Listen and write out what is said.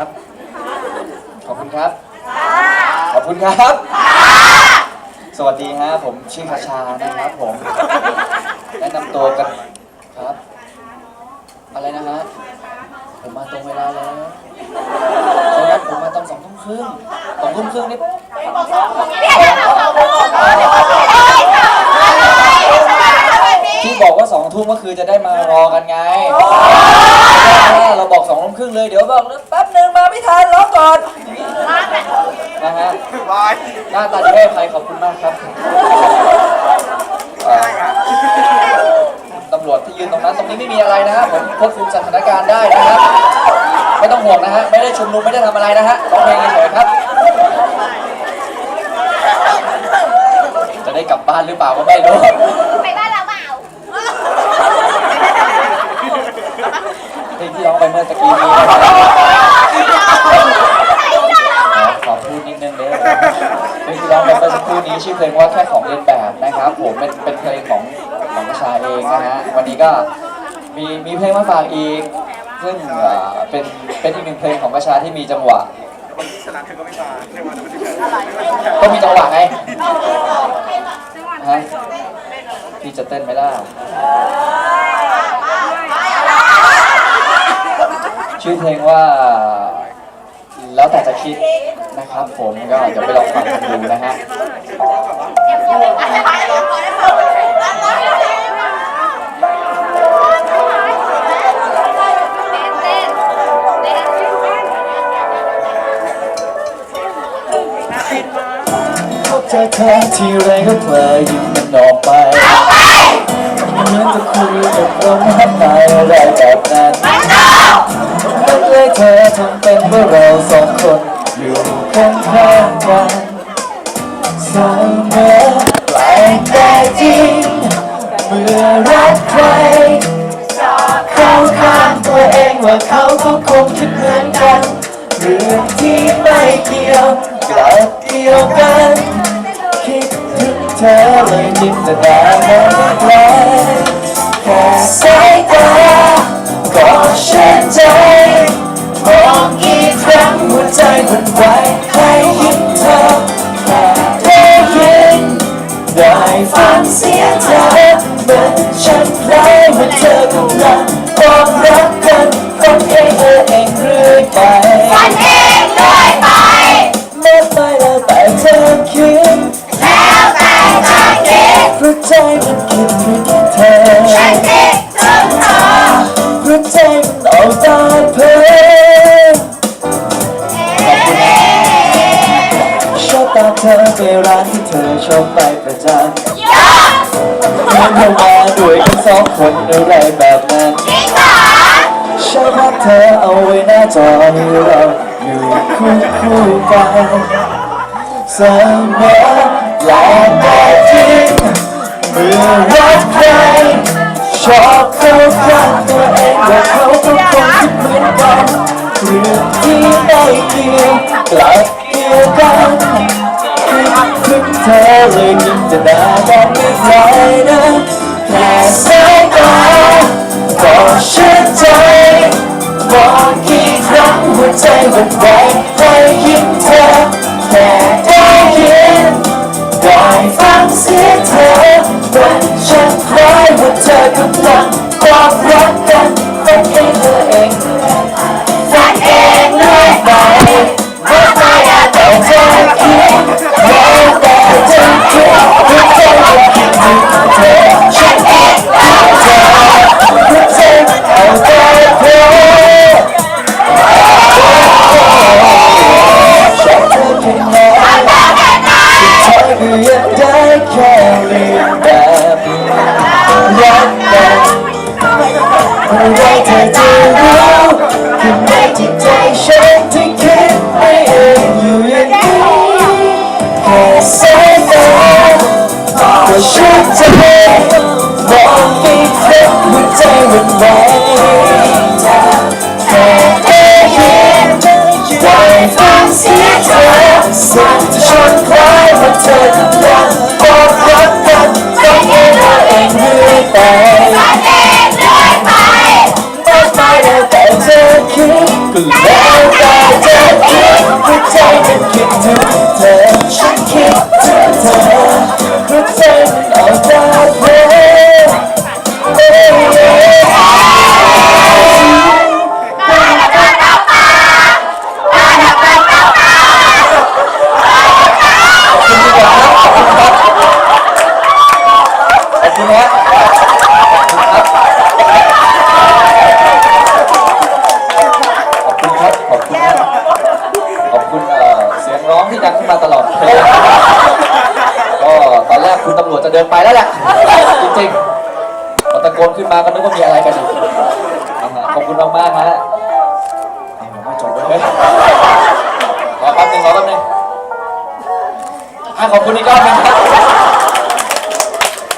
ครับ ขอบคุณครับ ขอบคุณครับ สวัสดีฮะผมชื่อคาชานะครับผม แนะนำตัวกันครับ อะไรนะฮะ ผมมาตรงเวลาแล้วเขานัดผมมาตอนสองทุ่มครึ่งสองทุ่มครึ่งนี่ที่บอกว่าสองทุ่มก็คือจะได้มารอกันไง เราบอกสองทุ่ มครึ่งเลยเดี๋ยวบอกแป๊บหนึ่งมาไม่ทันรอก่อนนะฮะบายหน้าตาดีให้ใครขอบคุณมากครับเอ่อตำรวจที่ยืนตรงนั้นตรงนี้ไม่มีอะไรนะฮะผมควบคุมสถานการณ์ได้นะครับไม่ต้องห่วงนะฮะไม่ได้ชุมนุมไม่ได้ทำอะไรนะฮะร้องเพลงเฉยๆครับ จะได้กลับบ้านหรือเปล่าก็ไม่รู้ ไปบ้านเราเปล่า เพลงที่ร้อง ไปเมื่อตะกี้นี้ขอพูดนิดนึงเด้อพลงที่ร้องไปเมื่อสักครู่นี้ชื่อเพลงว่าแค่ของเล่นแบบนะครับ ผมเป็นเป็นเพลงของของประชาเองนะฮะวันนี้ก็มีมีเพลงมาฝากอีก ซึ่งเอ่อเป็นเป็นอีกหนึ่งเพลงของประชาที่มีจังหวะ วันที่ชนะเธอก็ไม่มาในวันที่ชนะก็มีจังหวะไงฮะพี่จะเต้นไหมล่ะ ชื่อเพลงว่า แล้วแต่จะคิดนะครับ ผมก็เดี๋ยวไปลองฟังกันดูนะฮะ พบเจอเธอที่ไรก็เพลอยิ้มมันออกไปเหมือนจะคุยกับลมหายใจอะไรแบบนั้น ไม่เลยเธอทำเป็นว่าเราสองคนอยู่ข้างข้างๆกันเสมอแปลกแต่จริงเมื่อรักใครเข้าข้างตัวเองว่าเขาก็คงคิดเหมือนกันเรื่องที่ไม่เกี่ยวกับเกี่ยวกัน คิดถึงเธอเลยจินตนาการไก ฟังเสียงเธอเหมือนฉันคล้ายเหมือนเธอกำลังบอกรักกันฝันเองเออเองเรื่อยไปฝันเองเลยไปเมื่อไปแล้วแต่เธอคิดแล้วแต่จะคิดเพราะใจมันคิดถึงเธอฉันคิดถึงเธอเพราะใจมันออกตาเพลชอบตามเธอไปร้านที่เธอ ชอบไปประจำยอดเดินเข้ามาด้วยกันสองคนอะไรแบบนั้นจริงเหรอใช้ภาพเธอเอาไว้หน้าจอให้เราอยู่คู่คู่กันเสมอและแต่จริงเมื่อรักใครชอบเข้าข้างตัวเองว่าเขาก็คงคิดเหมือนกันเรื่องที่ไม่เกี่ยวกลับเกี่ยวกันคิด ถึงเธอเลยจินตนาการไม่ไกลนะแค่สายตาก็ชื่นใจบอกกี่ครั้งหัวใจมันไหว จะรู้ข้างในจิตใจฉันที่คิดไม่เองอยู่อย่างนี้แค่สายตาก็ชื่นใจมองอีกครั้งหัวใจมันไหวแค่ได้ยินได้ฟังเสียงเธอสิ่งที่ฉัน น ที่ดังขึ้นมาตลอดเลยก็ตอนแรกคุณตำรวจจะเดินไปแล้วแหละจริงๆพอตะโกนขึ้นมาก็นึกว่ามีอะไรกันอยู่เอามาขอบคุณมากๆฮะเอายังไม่จบเลยรอแป๊บนึงรอแป๊บนึงอะขอบคุณอีกรอบนึงครับ